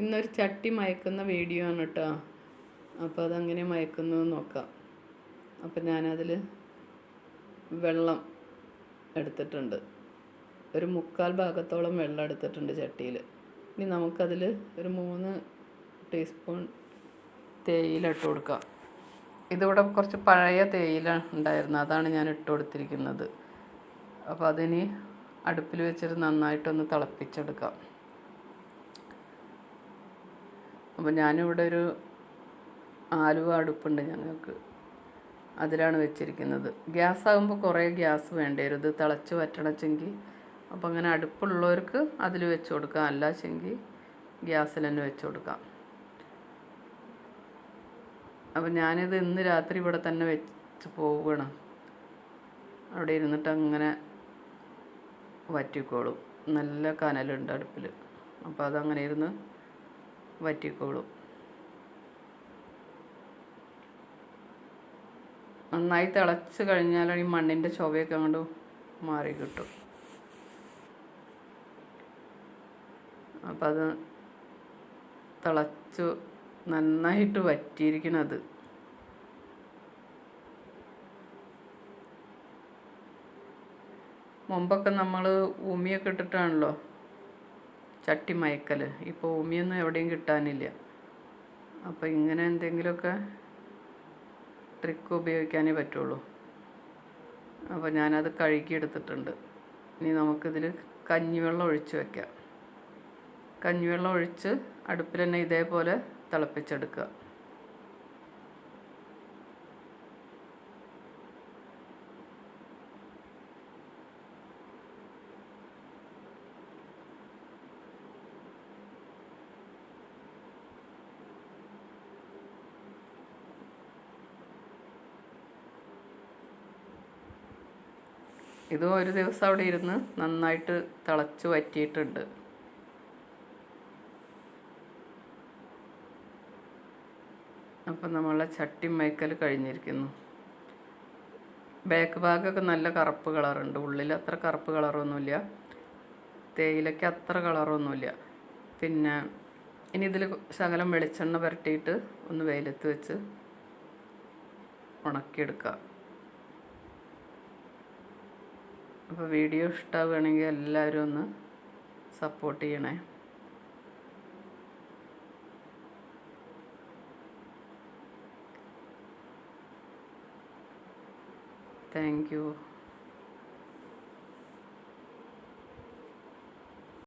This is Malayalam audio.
ഇന്നൊരു ചട്ടി മയക്കുന്ന വീഡിയോ ആണ് കേട്ടോ അപ്പോൾ അതെങ്ങനെ മയക്കുന്നു നോക്കാം. അപ്പം ഞാനതിൽ വെള്ളം എടുത്തിട്ടുണ്ട്. ഒരു മുക്കാൽ ഭാഗത്തോളം വെള്ളം എടുത്തിട്ടുണ്ട് ചട്ടിയിൽ ഇനി നമുക്കതിൽ ഒരു മൂന്ന് ടീസ്പൂൺ തേയില ഇട്ട് കൊടുക്കാം. ഇതിവിടെ കുറച്ച് പഴയ തേയില ഉണ്ടായിരുന്നു. അതാണ് ഞാൻ ഇട്ട് കൊടുത്തിരിക്കുന്നത്. അപ്പോൾ അതിനി അടുപ്പിൽ വെച്ചിട്ട് നന്നായിട്ടൊന്ന് തിളപ്പിച്ചെടുക്കാം. അപ്പോൾ ഞാനിവിടെ ഒരു ആലുവ അടുപ്പുണ്ട് ഞങ്ങൾക്ക്. അതിലാണ് വെച്ചിരിക്കുന്നത്. ഗ്യാസ് ആകുമ്പോൾ കുറേ ഗ്യാസ് വേണ്ടി വരും. ഇത് തിളച്ച് വറ്റണച്ചെങ്കിൽ അപ്പോൾ അങ്ങനെ അടുപ്പുള്ളവർക്ക് അതിൽ വെച്ച് കൊടുക്കാം. അല്ലാച്ചെങ്കിൽ ഗ്യാസിൽ തന്നെ വെച്ച് കൊടുക്കാം. അപ്പോൾ ഞാനിത് ഇന്ന് രാത്രി ഇവിടെ തന്നെ വെച്ച് പോവുകയാണ് അവിടെ ഇരുന്നിട്ട് അങ്ങനെ വറ്റിക്കോളും. നല്ല കനലുണ്ട് അടുപ്പിൽ അപ്പോൾ അതങ്ങനെ ഇരുന്ന് വറ്റിക്കോളും. നന്നായി തിളച്ച് കഴിഞ്ഞാൽ ഈ മണ്ണിന്റെ ചുവയൊക്കെ അങ്ങോട്ട് മാറി കിട്ടും. അപ്പം അത് തിളച്ചു നന്നായിട്ട് വറ്റിയിരിക്കണത്. മുമ്പൊക്കെ നമ്മൾ ഉമിയൊക്കെ ഇട്ടിട്ടാണല്ലോ ചട്ടി മയക്കൽ ഇപ്പോൾ ഉമിയൊന്നും എവിടെയും കിട്ടാനില്ല. അപ്പോൾ ഇങ്ങനെ എന്തെങ്കിലുമൊക്കെ ട്രിക്ക് ഉപയോഗിക്കാനേ പറ്റുള്ളൂ. അപ്പോൾ ഞാനത് കഴുകിയെടുത്തിട്ടുണ്ട്. ഇനി നമുക്കിതിൽ കഞ്ഞിവെള്ളം ഒഴിച്ച് വയ്ക്കാം കഞ്ഞിവെള്ളം ഒഴിച്ച് അടുപ്പിൽ തന്നെ ഇതേപോലെ തിളപ്പിച്ചെടുക്കുക. ഇതും ഒരു ദിവസം അവിടെ ഇരുന്ന് നന്നായിട്ട് തിളച്ച് വറ്റിയിട്ടുണ്ട്. അപ്പം നമ്മളെ ചട്ടി മയക്കൽ കഴിഞ്ഞിരിക്കുന്നു. ബാക്ക് ഭാഗമൊക്കെ നല്ല കറുപ്പ് കളറുണ്ട് ഉള്ളിൽ അത്ര കറുപ്പ് കളറൊന്നുമില്ല തേയിലയ്ക്ക് അത്ര കളറൊന്നുമില്ല പിന്നെ ഇനി ഇതിൽ ശകലം വെളിച്ചെണ്ണ പുരട്ടിയിട്ട് ഒന്ന് വെയിലത്ത് വെച്ച് ഉണക്കിയെടുക്കുക അപ്പോൾ വീഡിയോ ഇഷ്ടമാവുകയാണെങ്കിൽ എല്ലാവരും ഒന്ന് സപ്പോർട്ട് ചെയ്യണേ. Thank you